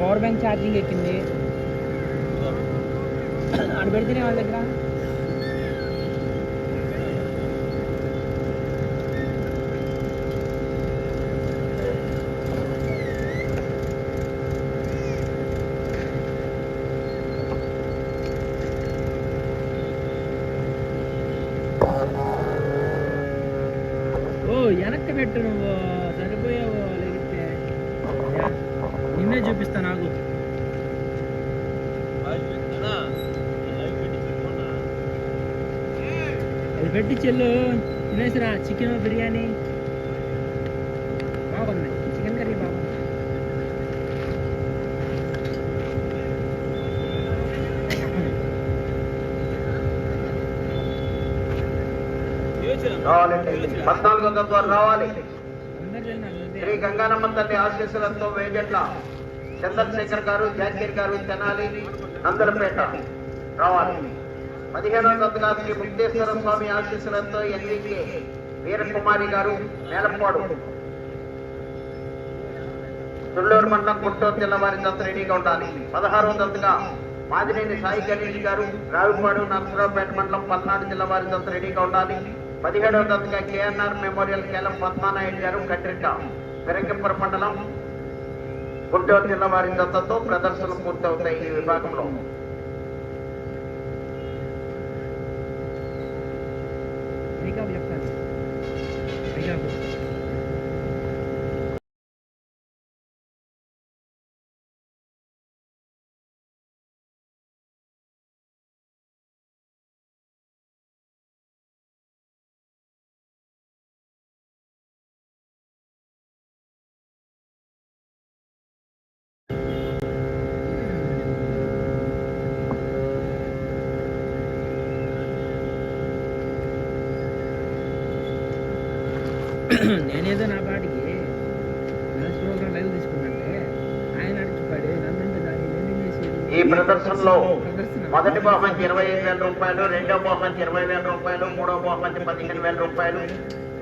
Power bank charging ఎక్కింది. ఆడ పెడితేనే వాళ్ళ దగ్గర ఓ వెనక్కి పెట్టు నువ్వు సరిపోయావు లేగితే నిన్నే చూపిస్తా నాకు పెట్టి చెల్లు. తినేసిరా చికెన్ బిర్యానీ. బాగుంది. చికెన్ కర్రీ బాగుంది. పద్నాలుగు వందల ద్వారా రావాలి శ్రీ గంగానమ్మ తల్లి ఆశీస్సులతో వేజట్ల చంద్రశేఖర్ గారు జాకీర్ గారు తెనాలి నందలపేట రావాలి. పదిహేనవ తరగతిగా శ్రీ ముక్తేశ్వర స్వామి ఆశీస్సులతో ఎన్వికే వీరకుమారి గారు మేలపాడు తుళ్ళూరు మండలం గుంటూరు జిల్లా వారి రెడీగా ఉండాలి. పదహారవ తరగతిగా మాదినేని సాయి గణేష్ గారు రావిపాడు నరసరావుపేట మండలం పల్నాడు జిల్లా వారి దంత రెడీగా ఉండాలి. పదిహేడవ తరగతిగా కేఎన్ఆర్ మెమోరియల్ కేలం పద్మానాయుడు గారు కట్రిక పెరంగపురం మండలం గుంటూరు జిల్లా వారి దత్తతో ప్రదర్శనలు పూర్తవుతాయి ఈ విభాగంలో. Ikaw, bilang నేనేదో నా పాటికి ప్రోగ్రామ్ లైవ్ ఆయన నన్ను ఈ ప్రదర్శనలో ప్రదర్శన మొదటి బహుమతి ఇరవై ఐదు వేల రూపాయలు రెండో బహుమతి ఇరవై వేల రూపాయలు మూడో బహుమతి పదిహేను వేల రూపాయలు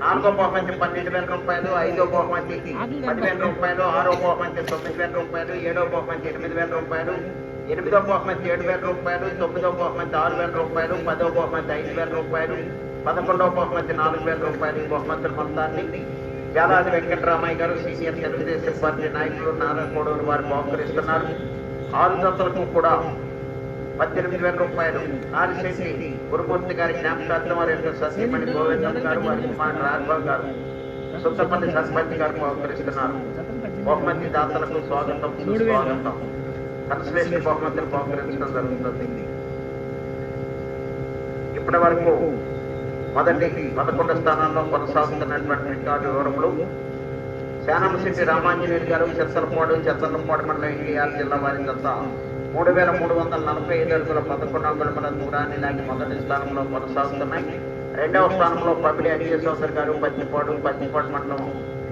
నాలుగో బహుమతి పన్నెండు వేల రూపాయలు ఐదో బహుమతి పదివేల రూపాయలు ఆరో బహుమతి తొమ్మిది వేల రూపాయలు ఏడో బహుమతి ఎనిమిది వేల రూపాయలు ఎనిమిదో బహుమతి ఏడు వేల రూపాయలు తొమ్మిదో బహుమతి ఆరు వేల రూపాయలు పదో బహుమతి ఐదు వేల రూపాయలు పదకొండవ బహుమతి నాలుగు వేల రూపాయలు బహుమతుల మొత్తాన్ని యాదాది వెంకటరామయ్య గారు సీనియర్ తెలుగుదేశం పార్టీ నాయకులు నారాయణగూడూరు వారు బహుకరిస్తున్నారు. ఆరు జతలకు కూడా పద్దెనిమిది వేల రూపాయలు. ఆరిశెట్టి గురుమూర్తి గారి జ్ఞాపకార్థం వారి యొక్క సత్యమణి గోవిందం గారు వారి కుమారుడు రాఘవ గారు సుత్తపల్లి సర్పంచ్ గారు బహుకరిస్తున్నారు. బహుమతి దాతలకు స్వాగతం సుస్వాగతం. కన్సలేషన్ బహుమతులు బహుకరించడం జరుగుతుంది. ఇప్పటి వరకు మొదటి పదకొండు స్థానాల్లో కొనసాగుతున్నటువంటి రికార్డు వివరములు. శానంశెట్టి రామాంజనేయులు గారు చెత్తలపాడు చెత్తలపాడు మండలం ఎన్టీఆర్ జిల్లా వారి దత్త మూడు వేల మూడు వందల నలభై ఐదు అడుగుల పదకొండు అంగుళముల దూరాన్ని లాంటి మొదటి స్థానంలో కొనసాగుతున్నాయి. రెండవ స్థానంలో పబ్లి అజయ్ గారు పత్తిపాడు పత్తిపాడు మండలం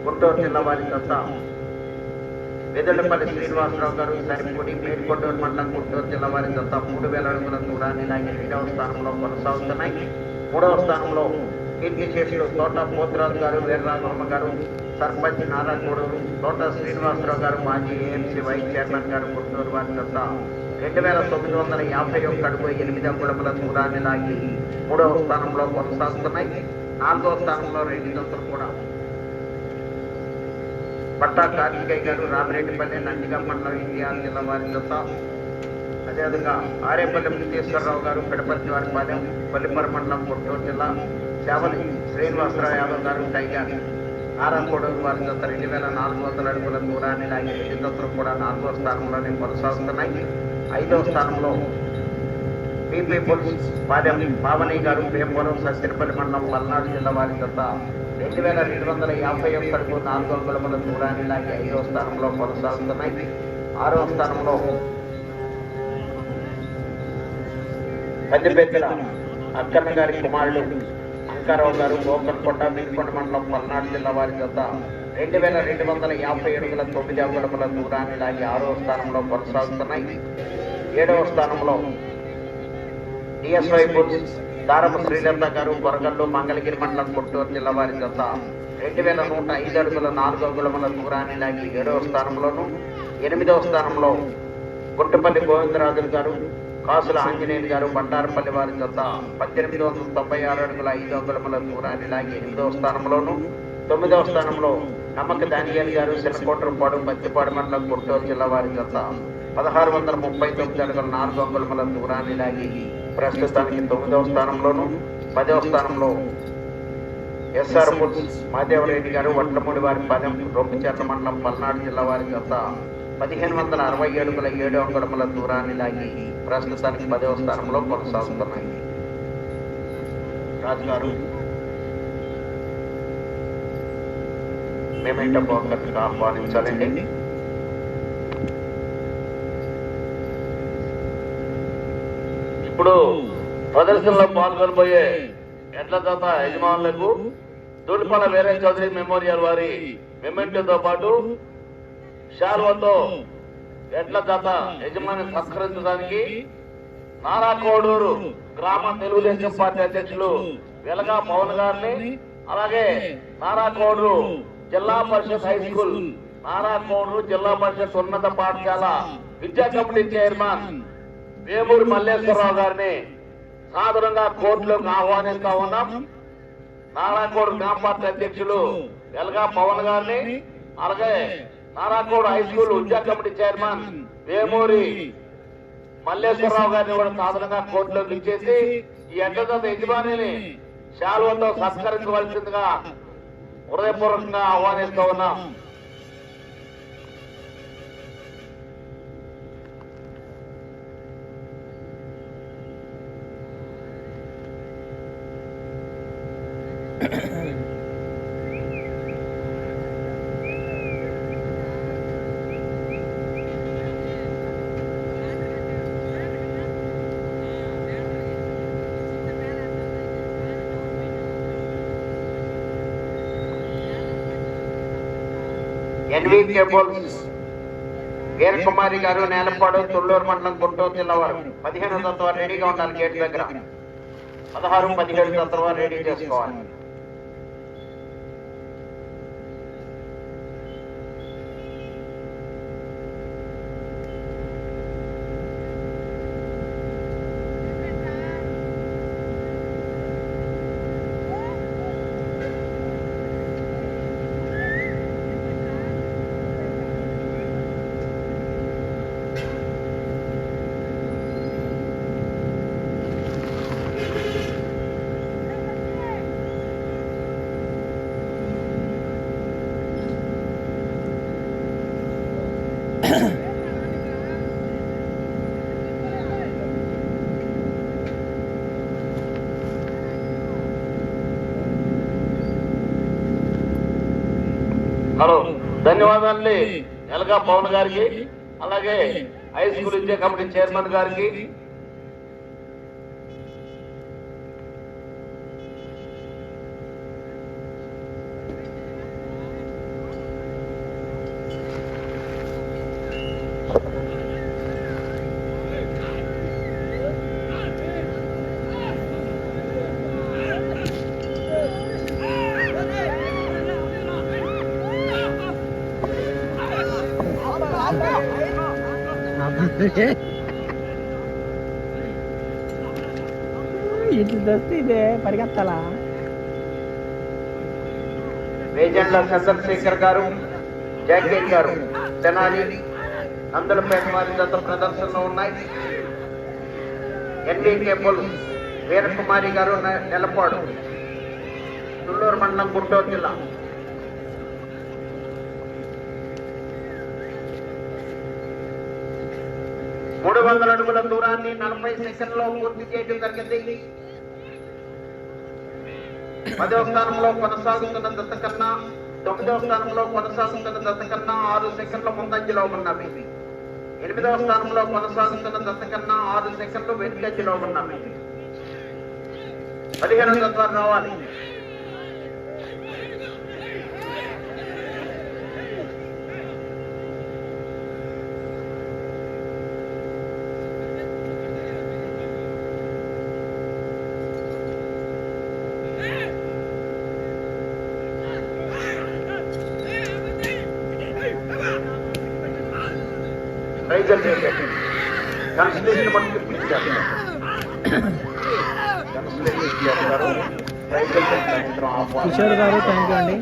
గుంటూరు జిల్లా వారి దత్త వెదలపల్లి శ్రీనివాసరావు గారు సరిపూడి మేల్కొండూరు మండలం గుంటూరు జిల్లా వారి దత్త మూడు వేల అడుగుల దూరాన్ని లాంటి రెండవ స్థానంలో కొనసాగుతున్నాయి. మూడవ స్థానంలో కీర్తి చేతులు తోట పోతురాజు గారు వీరరాఘవమ్మ గారు సర్పంచ్ నారాయణగూడూరు తోట శ్రీనివాసరావు గారు మాజీ ఏఎంసీ వైస్ చైర్మన్ గారు గుంటూరు వారి దత్త రెండు వేల తొమ్మిది వందల యాభై ఒక్క అడుగు ఎనిమిది అంగుళముల దూరాన్ని లాగి మూడవ స్థానంలో కొనసాగుతున్నాయి. నాలుగవ స్థానంలో రెండు జంతులు కూడా. పట్టా కార్తికేయ గారు రామిరెడ్డిపల్లి నందిగా మండలం ఇండియా జిల్లా వారి జత అదేవిధంగా ఆరేపల్లి ముక్తేశ్వరరావు గారు పిడపర్తి వారి పాలెం మండలం గుంటూరు జిల్లా సేవలి శ్రీనివాసరావు యాదవ్ గారు టైగర్ ఆరంకోడూరు వారి జత రెండు వేల నాలుగు వందల అడుగుల దూరాన్ని లాగే రెండు జతలు కూడా నాలుగో స్థానంలోనే కొనసాగుతున్నాయి. ఐదవ స్థానంలో పీపీ పుల్స్ పాలెం పావని గారు పేంపురం సత్తిరపల్లి మండలం పల్నాడు జిల్లా వారి జత రెండు వేల రెండు వందల యాభై ఒక్కడుకు నాలుగు వందల దూరాన్ని లాగి ఐదవ స్థానంలో కొనసాగుతున్నాయి. ఆరవ స్థానంలో పెద్దపెద్దల అక్కన్న గారి కుమారుడు అంకారావు గారు గోకర్కొండ మీరుకొండ మండలం పల్నాడు జిల్లా వారి చేత రెండు వేల రెండు వందల యాభై అడుగుల తొమ్మిది అంగుళముల దూరాన్ని లాగి ఆరవ స్థానంలో కొనసాగుతున్నాయి. ఏడవ స్థానంలో డిఎస్వై బుల్స్ దారపు శ్రీలత గారు వరగల్లు మంగళగిరి మండలం గుంటూరు జిల్లా వారి చేత రెండు వేల నూట ఐదు అడుగుల నాలుగు అంగుళముల దూరాన్ని లాగి ఏడవ స్థానంలోను ఎనిమిదవ స్థానంలో గుట్టపల్లి గోవిందరాజులు గారు కాసుల ఆంజనేయులు గారు బండారపల్లి వారి జత పద్దెనిమిది వందల తొంభై ఆరు అడుగుల ఐదు అంగుళముల దూరాన్ని లాగి ఎనిమిదవ స్థానంలోను తొమ్మిదవ స్థానంలో నమ్మక దానియాలు గారు సినకోటరపాడు పత్తిపాడు మండలం గుంటూరు జిల్లా వారి జత పదహారు వందల ముప్పై తొమ్మిది అడుగుల నాలుగు అంగుళముల దూరాన్ని లాగి ప్రస్తుతానికి తొమ్మిదవ స్థానంలోను పదవ స్థానంలో ఎస్ఆర్ బుల్స్ మాదేవరెడ్డి గారు వడ్లమూడి వారి పదం రొంపిచెర్ల మండలం పల్నాడు జిల్లా వారి జత పదిహేను వందల అరవై ఏడుగుల ఏడు అంగుళముల దూరాన్ని లాగి ప్రస్తుతానికి పదవ స్థానంలో కొనసాగుతున్నాయి. రాజుగారు మేమేంటో పోకట్టుగా ఆహ్వానించాలండి. ఇప్పుడు ప్రదర్శనలో పాల్గొనబోయే ఎడ్ల జాత యజమానులకు దూడిపాల వీరయ్య చౌదరి మెమోరియల్ వారి మెమెంటోతో పాటు షాల్వాతో ఎడ్ల జత యజమాని సత్కరించడానికి నారా కోడూరు గ్రామ తెలుగుదేశం పార్టీ అధ్యక్షులు వెలగా పవన్ గారిని అలాగే నారా కోడూరు జిల్లా పరిషత్ హై స్కూల్ నారా కోడూరు జిల్లా పరిషత్ ఉన్నత పాఠశాల విద్యా కమిటీ చైర్మన్ వేమూరి మల్లేశ్వరరావు గారిని సాధారణంగా కోర్టులోకి ఆహ్వానిస్తా ఉన్నాం. నారాకోడు గ్రామ పార్టీ అధ్యక్షులు వెలగా పవన్ గారిని అలాగే నారాకోడు హై స్కూల్ విద్యా కమిటీ చైర్మన్ వేమూరి మల్లేశ్వరరావు గారిని కూడా సాధారణంగా కోర్టులోకి ఇచ్చేసి ఈ ఎండదత యజమానిని శాలువతో సత్కరించవలసిందిగా హృదయపూర్వకంగా ఆహ్వానిస్తూ ఉన్నాం ఎన్వికే బోల్స్ వీరకుమారి గారు నేలపాడు తుళ్ళూరు మండలం గుంటూరు జిల్లా వారు పదిహేను తత్వ రెడీగా ఉండాలి గేట్ దగ్గర. పదహారు పదిహేడు తత్వ రెడీ చేసుకోవాలి. హలో ధన్యవాదాలు. ఎలగా పవన్ గారికి అలాగే హై స్కూల్ విద్యా కమిటీ చైర్మన్ గారికి ఇట్లా దస్తే ఇదే పరిగెత్తాలా వేజెండ్ల చంద్రశేఖర్ గారు జాకే గారు తెనాలి నందులపేట వారి జత ప్రదర్శనలో ఉన్నాయి. ఎన్డీకే బుల్స్ వీరకుమారి గారు నెలపాడు తుళ్ళూరు మండలం గుంటూరు జిల్లా మూడు వందల అడుగుల దూరాన్ని నలభై సెకండ్లో పూర్తి చేయడం జరిగింది. పదవ స్థానంలో కొనసాగుతున్న దశ కన్నా తొమ్మిదవ స్థానంలో కొనసాగుతున్న దశ కన్నా ఆరు సెకండ్ల ముందంజలో ఉన్నవి. ఎనిమిదవ స్థానంలో కొనసాగుతున్న దశ కన్నా ఆరు సెకండ్లు వెనుకంజలో ఉన్నవి. పదిహేను తత్వాలు రావాలి. రైతులు చేసేది కన్సలేషన్ చేస్తారు సాయంత్రం ఆహ్వానం కిషోర్ గారు థ్యాంక్ యూ అండి.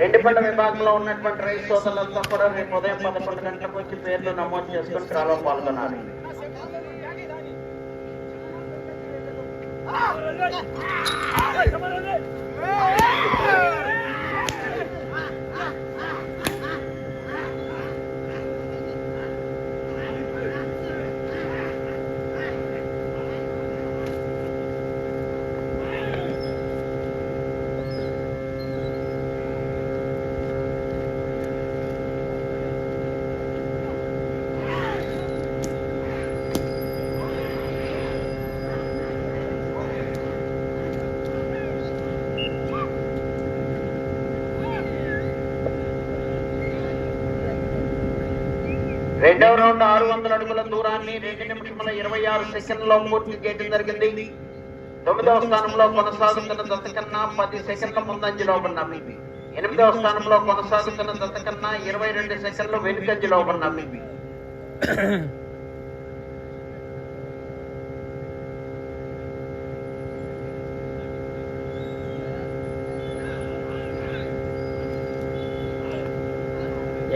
రెండు పండ్ల విభాగంలో ఉన్నటువంటి రైతు సోదరులంతా కూడా రేపు ఉదయం పదకొండు గంటలకు వచ్చి పేర్లు నమోదు చేసుకుని డ్రాలో పాల్గొనాలి. రెండవ రౌండ్ ఆరు వందల అడుగుల దూరాన్ని రెండు నిమిషముల ఇరవై ఆరు సెకండ్లో పూర్తి చేయడం జరిగింది. తొమ్మిదవ స్థానంలో కొనసాగుతున్న దశ కన్నా పది సెకండ్ల ముందంజలో ఉన్నవి ఎనిమిదవ స్థానంలో కొనసాగుతున్న దశ కన్నా ఇరవై రెండు సెకండ్లు వెనుకంజలో ఉన్నవి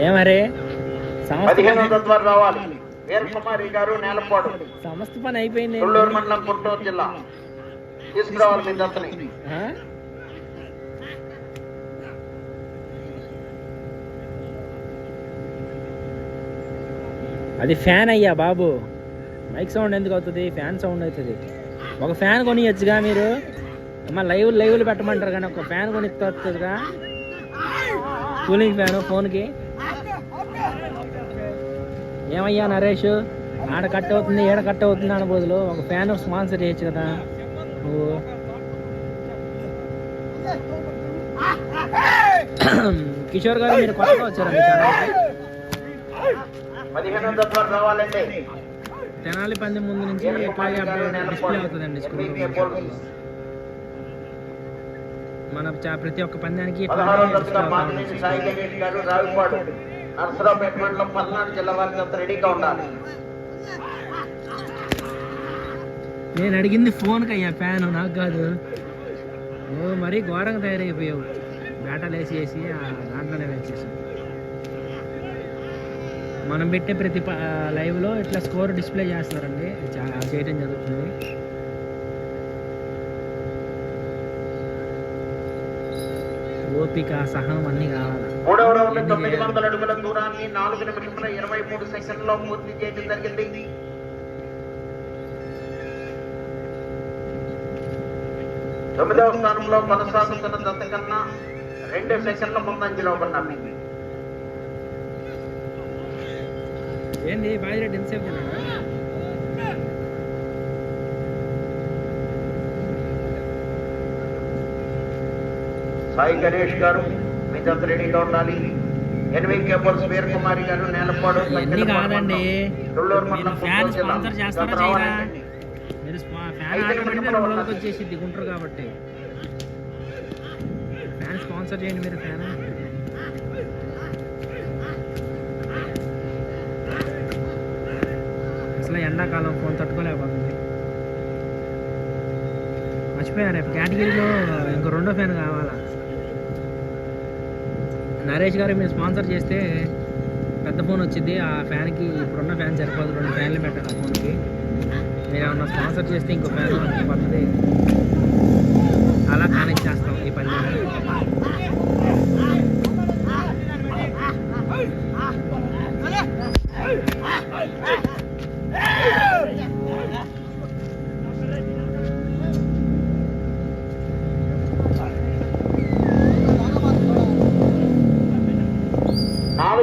ఏమరే? సమస్త పదిహేను పని తత్వాలు రావాలి. వీరకుమారి గారు నేలపాడు. సమస్త పని అయిపోయింది. మండలం గుంటూరు జిల్లా. తీసుకురావాలి మీ దత్తని? అది ఫ్యాన్ అయ్యా బాబు. మైక్ సౌండ్ ఎందుకు అవుతుంది? ఫ్యాన్ సౌండ్ అవుతుంది. ఒక ఫ్యాన్ కొనియచ్చుగా మీరు? అమ్మ లైవ్ లైవ్లు పెట్టమంటారు కానీ ఒక ఫ్యాన్ కొని వస్తుందిగా కూలింగ్ ఫ్యాన్ ఫోన్కి? ఏమయ్యా నరేష్? ఆడ కట్ అవుతుంది ఏడ కట్ అవుతుంది అన్న బదులు ఒక ఫ్యాన్ స్పాన్సర్ చేయొచ్చు కదా. నువ్వు. కిషోర్ గారు మీరు కొత్తగా వచ్చారా తెనాలి పందెం ముందు నుంచి ఎట్లాగే డిస్ప్లే అవుతుందండి స్క్రీన్ మన ప్రతి ఒక్క పందానికి ఇట్లాగే పదహారవ display మండలం పల్నాడు జిల్లా వారికి అంత రెడీగా ఉండాలి. నేను అడిగింది ఫోన్ కయ్యా ఫ్యాన్ నాకు కాదు. ఓ మరీ ఘోరంగా తయారైపోయావు. బేటలు వేసి వేసి దాంట్లోనే వేసేసాం మనం పెట్టే ప్రతి లైవ్లో ఇట్లా స్కోర్ డిస్ప్లే చేస్తున్నారండి. చా- చేయడం జరుగుతుంది. ఓపిక సహనం అన్నీ కావాలి? మూడవ రౌండ్ తొమ్మిది వందల అడుగుల దూరాన్ని నాలుగు నిమిషముల ఇరవై మూడు సెకండ్లో పూర్తి చేయడం జరిగింది. తొమ్మిదవ స్థానంలో కొనసాగుతున్న దశ కన్నా రెండు సెకండ్ల ముందంజలో ఉన్నవి ఏంది బాజిరెడ్డి ఎంతసేపు తిన్నాడు సాయి గణేష్ గారు మీ దగ్గర రెడీగా ఉండాలి. ఎనిమిది కేబుల్స్ వీర కుమారి గారు నేలపాడు ఇవన్నీ కాదండి? తుళ్ళూరు మీరు మండలం ఫ్యాన్ గుంటూరు జిల్లా. స్పాన్సర్ చేస్తారా గత చేయరా? రావాలండి. మీరు స్పా- ఫ్యాన్ ఐదు ఆటోమేటిక్గా నిమిషాలు రెండు రోజులకు పడుతుంది. వచ్చేసిద్ది గుంటారు కాబట్టి. ఫ్యాన్ స్పాన్సర్ చేయండి మీరు ఫ్యాన్. అసలు ఎండాకాలం ఫోన్ తట్టుకోలేకపోతుంది. మర్చిపోయా రేపు కేటగిరీలో ఇంకో రెండో ఫ్యాన్ కావాలా? నరేష్ గారు మీరు స్పాన్సర్ చేస్తే పెద్ద ఫోన్ వచ్చింది. ఆ ఫ్యాన్కి ఇప్పుడున్న ఫ్యాన్ సరిపోదు. రెండు ఫ్యాన్లు పెట్టాను ఆ ఫోన్కి. మీరు ఏమన్నా స్పాన్సర్ చేస్తే ఇంకో ఫ్యాన్ కొత్తది అలా కనెక్ట్ చేస్తాం ఈ పని.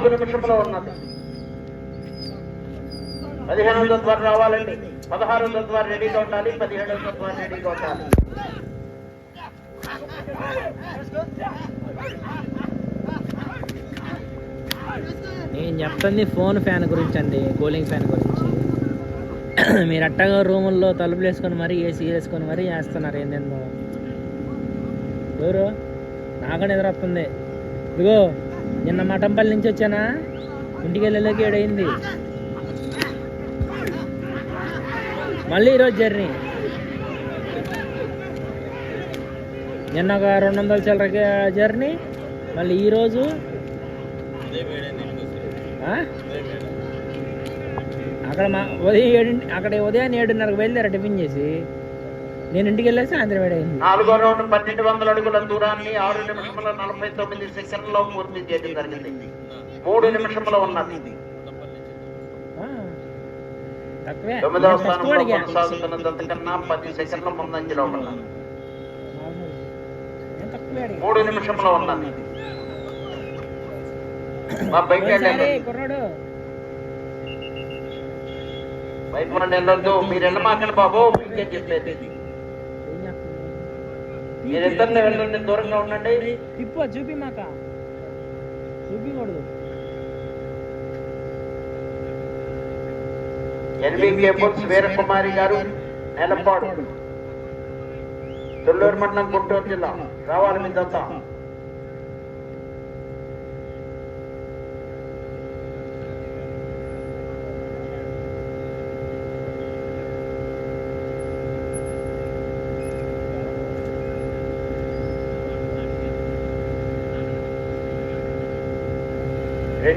నాలుగు నిమిషంలో ఉన్నది పదిహేను తత్వాలు రావాలండి. పదహారు తత్వాలు రెడీగా ఉండాలి. పదిహేడు తత్వాలు రెడీగా ఉండాలి. నేను చెప్తుంది ఫోన్ ఫ్యాన్ గురించి అండి కూలింగ్ ఫ్యాన్ గురించి. మీరు అట్టగా రూముల్లో తలుపులు వేసుకొని మరీ ఏసీ వేసుకొని మరీ చేస్తున్నారు ఏందేందో. ఎవరు? నాకు నిద్ర వస్తుంది. ఇదిగో. నిన్న మఠంపల్లి నుంచి వచ్చానా? ఇంటికి వెళ్ళలేక ఏడైంది. మళ్ళీ ఈరోజు జర్నీ. నిన్న ఒక రెండు వందల చిల్లర జర్నీ మళ్ళీ ఈరోజు. ఆ? అక్కడ మా ఉదయం ఏడు అక్కడ ఉదయాన్నే ఏడున్నరకు బయలుదేరా టిఫిన్ చేసి. నేను ఇంటికి వెళ్ళేసి సాయంత్రం ఏడైంది నాలుగో రౌండ్ పన్నెండు వందల అడుగుల దూరాన్ని ఆరు నిమిషముల నలభై తొమ్మిది సెకండ్లలో పూర్తి చేయడం జరిగింది. మూడు నిమిషముల ఉన్నది. తొమ్మిదవ స్థానంలో. కొనసాగుతున్నదంతకన్నా పది సెకండ్ల ముందంజలో ఉన్నది. మూడు నిమిషముల ఉన్నది. మా బయట బయట వెళ్ళొద్దు. మీరు వెళ్ళమాకండి బాబు. మీకే చెప్పేది? మీరిద్దరిని వెళ్ళండి దూరంగా ఉండండి. తిప్పు చూపి మాక చూపించకూడదు. ఎన్వి కేబుల్స్ వీరకుమారి గారు నెలపాడు. తొల్లూరు మండలం గుంటూరు జిల్లా. రావాలి మీ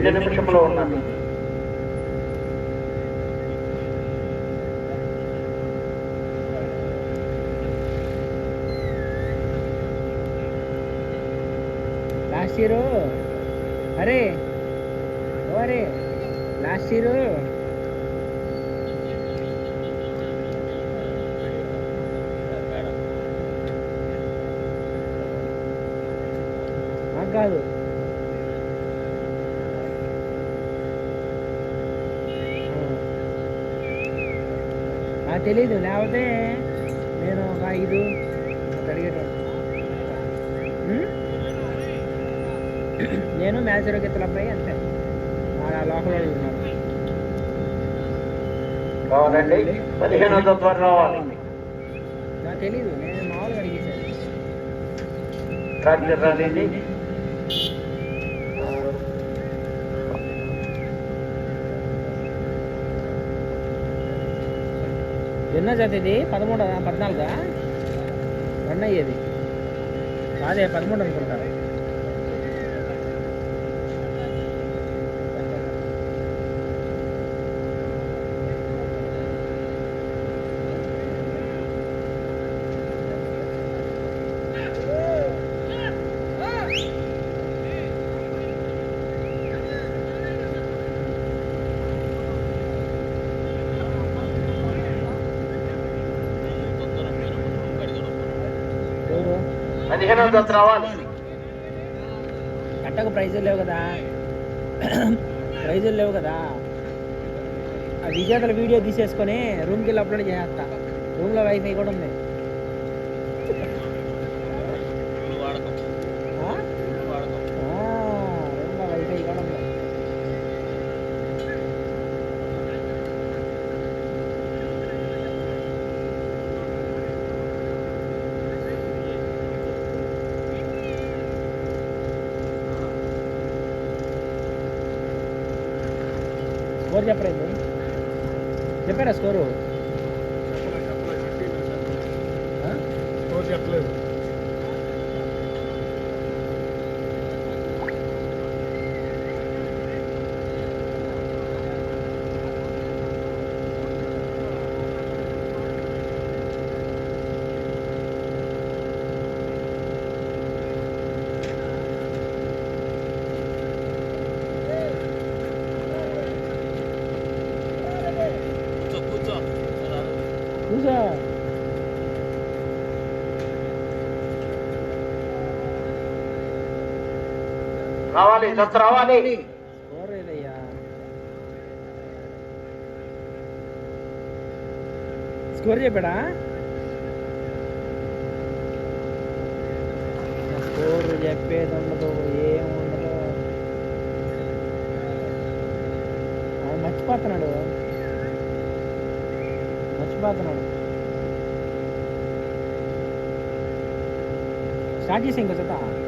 దత్త నిమిషంలో ఉన్నాను. Last year? అరే అరే లాస్ట్ ఇయర్? కాదు. తెలీదు లేకపోతే నేను ఒక ఐదు అడిగేటోడు? నేను మ్యాచర్ ఇతర అబ్బాయి అంతే. ఆ లోపల వాళ్ళు ఉన్నారు. కావాలండి పదిహేనో నాకు తెలీదు నేను మామూలుగా ట్రాక్టర్ ఎన్నో జత ఇది? పదమూడు పద్నాలుగా? రన్ అయ్యేది కాదే పదమూడు అనుకుంటా ఎవరు పదిహేనో తత్వం రావాలి. కట్టకు ప్రైజులు లేవు కదా. ప్రైజులు లేవు కదా. ఆ విజేతల వీడియో తీసేసుకొని రూమ్కి వెళ్ళి అప్లోడ్ చేసేస్తా రూమ్లో వైఫై కూడా ఉంది ఆ? ఆ, రూమ్లో వైఫై కూడా ఉంది స్కోర్ చెప్పలేదు. చెప్పారా స్కోరు? చెప్పలేదు రావాలి దత్త రావాలి. స్కోర్ ఏదయ్యా స్కోర్ చెప్పాడా? స్కోర్ చెప్పేది ఉండదు ఏముండదు. ఉండదు ఆయన మర్చిపోతున్నాడు. మర్చిపోతున్నాడు. స్టార్ట్ చేసి ఇంకో చెత్త